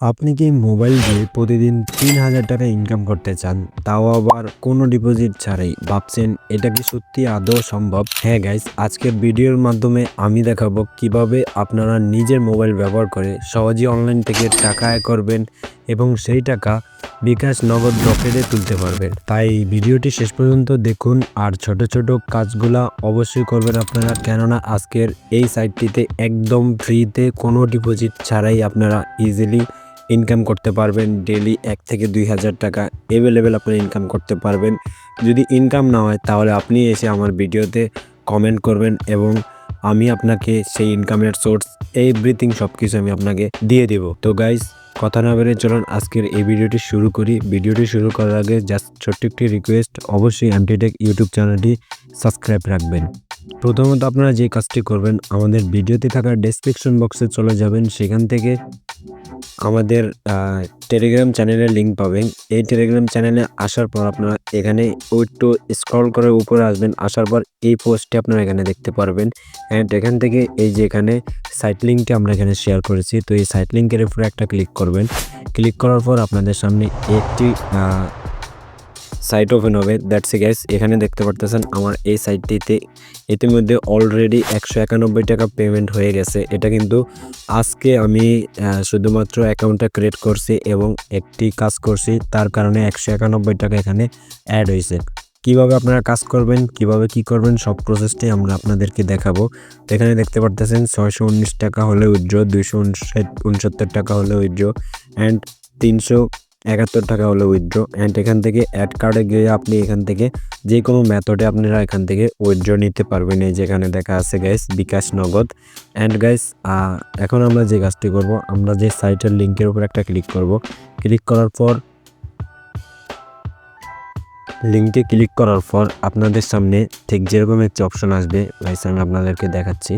আপনি কি মোবাইল দিয়ে প্রতিদিন তিন হাজার টাকা ইনকাম করতে চান? তাও আবার কোনো ডিপোজিট ছাড়াই। ভাবছেন, এটা কি সত্যি আদৌ সম্ভব? হ্যাঁ গাইস আজকের ভিডিওর মাধ্যমে আমি দেখাবো কীভাবে আপনারা নিজের মোবাইল ব্যবহার করে সহজেই অনলাইন থেকে টাকা আয় করবেন এবং সেই টাকা বিকাশ নগদ রকেটে তুলতে পারবেন। তাই ভিডিওটি শেষ পর্যন্ত দেখুন আর ছোট ছোট কাজগুলা অবশ্যই করবেন আপনারা। কেননা আজকের এই সাইটটিতে একদম ফ্রিতে কোনো ডিপোজিট ছাড়াই আপনারা ইজিলি ইনকাম করতে পারবেন ডেলি এক থেকে দুই হাজার টাকা অ্যাভেলেবেল আপনি ইনকাম করতে পারবেন। যদি ইনকাম না হয়, তাহলে আপনি এসে আমার ভিডিওতে কমেন্ট করবেন এবং আমি আপনাকে সেই ইনকামের সোর্স এভরিথিং সব কিছু আমি আপনাকে দিয়ে দেব। তো গাইজ কথা না বেড়ে চলুন, আজকের এই ভিডিওটি শুরু করি। ভিডিওটি শুরু করার আগে জাস্ট ছোট্ট একটি রিকোয়েস্ট অবশ্যই অ্যান্টিটেক ইউটিউব চ্যানেলটি সাবস্ক্রাইব রাখবেন। প্রথমত আপনারা যে কাজটি করবেন, আমাদের ভিডিওতে থাকা ডেসক্রিপশন বক্সে চলে যাবেন। সেখান থেকে আমাদের টেলিগ্রাম চ্যানেলের লিঙ্ক পাবেন। এই টেলিগ্রাম চ্যানেলে আসার পর আপনারা এখানে একটু স্ক্রল করে উপরে আসবেন। আসার পর এই পোস্টটি আপনারা এখানে দেখতে পারবেন। অ্যান্ড এখান থেকে এই যে এখানে সাইট লিঙ্কটি আমরা এখানে শেয়ার করেছি। তো এই সাইট লিঙ্কের উপরে একটা ক্লিক করবেন। ক্লিক করার পর আপনাদের সামনে একটি সাইট ওপেন হবে দ্যাটস এ গ্যাস এখানে দেখতে পারতেছেন আমার এই সাইটটিতে ইতিমধ্যে অলরেডি একশো একানব্বই টাকা পেমেন্ট হয়ে গেছে। এটা কিন্তু আজকে আমি শুধুমাত্র অ্যাকাউন্টটা ক্রিয়েট করছি এবং একটি কাজ করছি, তার কারণে একশো একানব্বই টাকা এখানে অ্যাড হয়েছে। কীভাবে আপনারা কাজ করবেন, কীভাবে কি করবেন, সব প্রসেসটাই আমরা আপনাদেরকে দেখাবো। এখানে দেখতে পারতেছেন ছয়শো উনিশ টাকা হলে উইথড্র, দুইশো উনসত্তর টাকা হলে উইথড্র অ্যান্ড তিনশো একাত্তর টাকা হলো উইথড্র অ্যান্ড এখান থেকে অ্যাড কার্ডে গিয়ে আপনি এখান থেকে যে কোনো মেথডে আপনারা এখান থেকে উইথড্র নিতে পারবেন। এই যেখানে দেখা আছে গাইস বিকাশ নগদ। অ্যান্ড গাইস এখন আমরা যে কাজটি করব, আমরা যে সাইটের লিঙ্কের উপর একটা ক্লিক করব। ক্লিক করার পর লিঙ্কে ক্লিক করার পর আপনাদের সামনে ঠিক যেরকম একটি অপশন আসবে গাইস আমি আপনাদেরকে দেখাচ্ছি।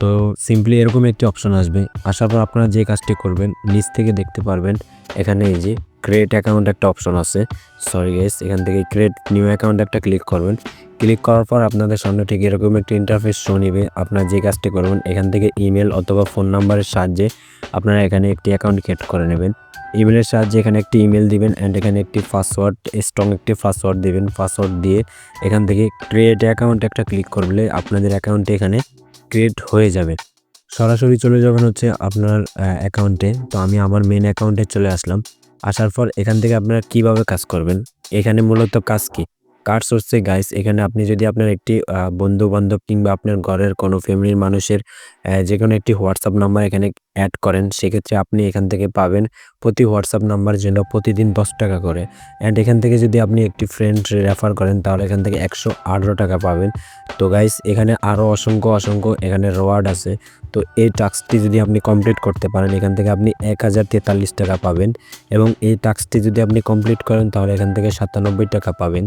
তো সিম্পলি এরকম একটি অপশন আসবে। আসার পর আপনারা যে কাজটি করবেন, নিচ থেকে দেখতে পারবেন, এখানে এই যে ক্রিয়েট অ্যাকাউন্ট একটা অপশন আছে। সরি গেস এখান থেকে ক্রিয়েট নিউ অ্যাকাউন্ট একটা ক্লিক করবেন। ক্লিক করার পর আপনাদের সামনে ঠিক এরকম একটি ইন্টারফেস শো নিবে। আপনারা যে কাজটি করবেন, এখান থেকে ইমেল অথবা ফোন নাম্বারের সাহায্যে আপনারা এখানে একটি অ্যাকাউন্ট ক্রিয়েট করে নেবেন। ইমেলের সাহায্যে এখানে একটি ইমেল দিবেন অ্যান্ড এখানে একটি পাসওয়ার্ড স্ট্রং একটি পাসওয়ার্ড দিবেন। পাসওয়ার্ড দিয়ে এখান থেকে ক্রিয়েট অ্যাকাউন্ট একটা ক্লিক করলে আপনাদের অ্যাকাউন্টে এখানে ক্রিয়েট হয়ে যাবে। সরাসরি চলে যাবেন হচ্ছে আপনার অ্যাকাউন্টে তো আমি আমার মেন অ্যাকাউন্টে চলে আসলাম। আসার পর এখান থেকে আপনারা কীভাবে কাজ করবেন? এখানে মূলত কাজ কি? কার্ড হচ্ছে গাইস এখানে আপনি যদি আপনার একটি বন্ধু বান্ধব কিংবা আপনার ঘরের কোনো ফ্যামিলির মানুষের যে কোনো একটি হোয়াটসঅ্যাপ নাম্বার এখানে অ্যাড করেন, সেক্ষেত্রে আপনি এখান থেকে পাবেন প্রতি হোয়াটসঅ্যাপ নাম্বার জন্য প্রতিদিন দশ টাকা করে। অ্যান্ড এখান থেকে যদি আপনি একটি ফ্রেন্ড রেফার করেন, তাহলে এখান থেকে একশো আঠারো টাকা পাবেন। তো গাইস এখানে আরও অসংখ্য অসংখ্য এখানে রিওয়ার্ড আছে। তো এই টাস্কটি যদি আপনি কমপ্লিট করতে পারেন, এখান থেকে আপনি এক হাজার তেতাল্লিশ টাকা পাবেন এবং এই টাস্কটি যদি আপনি কমপ্লিট করেন, তাহলে এখান থেকে সাতানব্বই টাকা পাবেন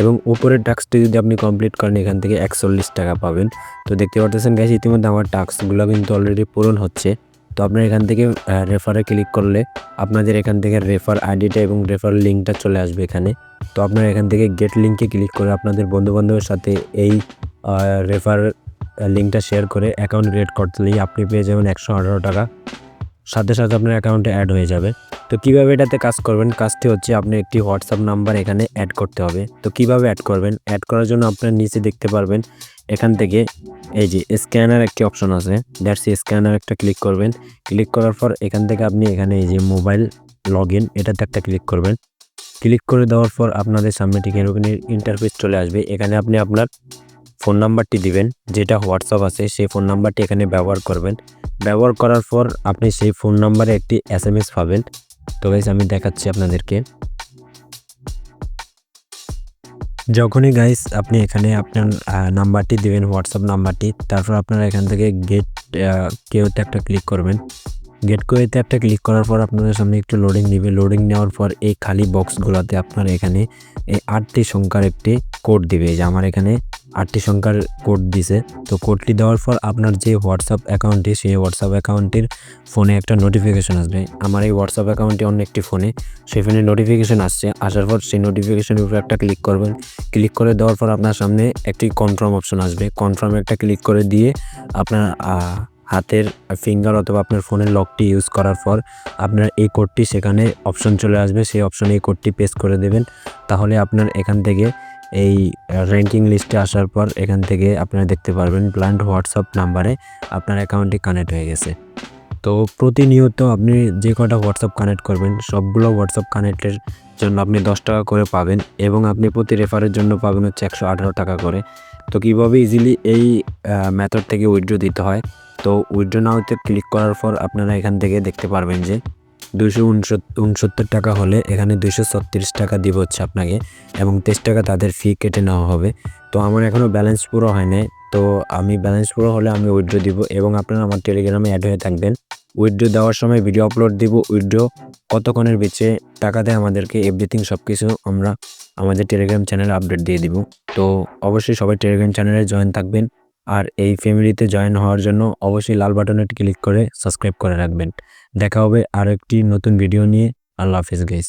এবং উপরের টাস্কটি যদি আপনি কমপ্লিট করেন, এখান থেকে একচল্লিশ টাকা পাবেন। তো দেখতে পারতেছেন গ্যাস ইতিমধ্যে আমার টাস্কগুলো কিন্তু অলরেডি পূরণ হচ্ছে। তো আপনার এখান থেকে রেফারে ক্লিক করলে আপনাদের এখান থেকে রেফার আইডিটা এবং রেফার লিঙ্কটা চলে আসবে এখানে। তো আপনারা এখান থেকে গেট লিঙ্কে ক্লিক করে আপনাদের বন্ধুবান্ধবের সাথে এই রেফার লিঙ্কটা শেয়ার করে অ্যাকাউন্ট ক্রিয়েট করতেই আপনি পেয়ে যাবেন একশো আঠারো টাকা। সাথে সাথে আপনার অ্যাকাউন্টে অ্যাড হয়ে যাবে। তো কীভাবে এটাতে কাজ করবেন? কাজটি হচ্ছে আপনি একটি হোয়াটসঅ্যাপ নাম্বার এখানে অ্যাড করতে হবে। তো কীভাবে অ্যাড করবেন? অ্যাড করার জন্য আপনার নিচে দেখতে পারবেন, এখান থেকে এই যে স্ক্যানার একটি অপশন আছে। দ্যাটস স্ক্যানার একটা ক্লিক করবেন। ক্লিক করার পর এখান থেকে আপনি এখানে এই যে মোবাইল লগ ইন এটাতে একটা ক্লিক করবেন। ক্লিক করে দেওয়ার পর আপনাদের সামনে ঠিক এরকম ইন্টারফেস চলে আসবে। এখানে আপনি আপনার ফোন নাম্বারটি দিবেন, যেটা হোয়াটসঅ্যাপ আছে, সেই ফোন নাম্বারটি এখানে ব্যবহার করবেন। ব্যবহার করার পর আপনি সেই ফোন নাম্বারে একটি এস এম এস পাবেন। তো গাইস আমি দেখাচ্ছি আপনাদেরকে। যখনই গাইস আপনি এখানে আপনার নাম্বারটি দিবেন, হোয়াটসঅ্যাপ নাম্বারটি, তারপর আপনারা এখান থেকে গেট কেউতে একটা ক্লিক করবেন। গেট কোয়েতে একটা ক্লিক করার পর আপনাদের সামনে একটু লোডিং দিবে। লোডিং নেওয়ার পর এই খালি বক্সগুলোতে আপনারা এখানে এই আটটি সংখ্যার একটি কোড দিবে। যে আমার এখানে আটটি সংখ্যার কোড দিছে। তো কোডটি দেওয়ার পর আপনার যে হোয়াটসঅ্যাপ অ্যাকাউন্টটি সেই হোয়াটসঅ্যাপ অ্যাকাউন্টটির ফোনে একটা নোটিফিকেশান আসবে। আমার এই হোয়াটসঅ্যাপ অ্যাকাউন্টটি অন্য একটি ফোনে সেই ফোনে নোটিফিকেশন আসছে। আসার পর সেই নোটিফিকেশনের উপরে একটা ক্লিক করবেন। ক্লিক করে দেওয়ার পর আপনার সামনে একটি কনফার্ম অপশন আসবে। কনফার্মে একটা ক্লিক করে দিয়ে আপনার হাতের ফিঙ্গার অথবা আপনার ফোনের লকটি ইউজ করার পর আপনার এই কোডটি সেখানে অপশন চলে আসবে। সেই অপশনে এই কোডটি পেস্ট করে দেবেন। তাহলে আপনার এখান থেকে এই র্যাঙ্কিং লিস্টে আসার পর এখান থেকে আপনারা দেখতে পারবেন ব্লান্ড হোয়াটসঅ্যাপ নাম্বারে আপনার অ্যাকাউন্টটি কানেক্ট হয়ে গেছে। তো প্রতিনিয়ত আপনি যে কটা হোয়াটসঅ্যাপ কানেক্ট করবেন, সবগুলো হোয়াটসঅ্যাপ কানেক্টের জন্য আপনি দশ টাকা করে পাবেন এবং আপনি প্রতি রেফারের জন্য পাবেন হচ্ছে একশো আঠারো টাকা করে। তো কীভাবে ইজিলি এই মেথড থেকে উইথড্র দিতে হয়? তো উইথড্র নাওতে ক্লিক করার পর আপনারা এখান থেকে দেখতে পারবেন যে দুশো উনসত্তর টাকা হলে এখানে দুশো ছত্রিশ টাকা দিব হচ্ছে আপনাকে এবং তেইশ টাকা তাদের ফি কেটে নেওয়া হবে। তো আমার এখনও ব্যালেন্স পুরো হয় নাই তো আমি ব্যালেন্স পুরো হলে আমি উইড্রো দিব এবং আপনারা আমার টেলিগ্রামে অ্যাড হয়ে থাকবেন। উইড্রো দেওয়ার সময় ভিডিও আপলোড দিব উইথড্র কতক্ষণের বেচে টাকা দেয় আমাদেরকে এভরিথিং সব কিছু আমরা আমাদের টেলিগ্রাম চ্যানেলে আপডেট দিয়ে দিব। তো অবশ্যই সবাই টেলিগ্রাম চ্যানেলে জয়েন থাকবেন আর এই ফ্যামিলিতে জয়েন হওয়ার জন্য অবশ্যই লাল বাটনে ক্লিক করে সাবস্ক্রাইব করে রাখবেন। দেখা হবে আর একটি নতুন ভিডিও নিয়ে। আল্লাহ হাফিজ গাইস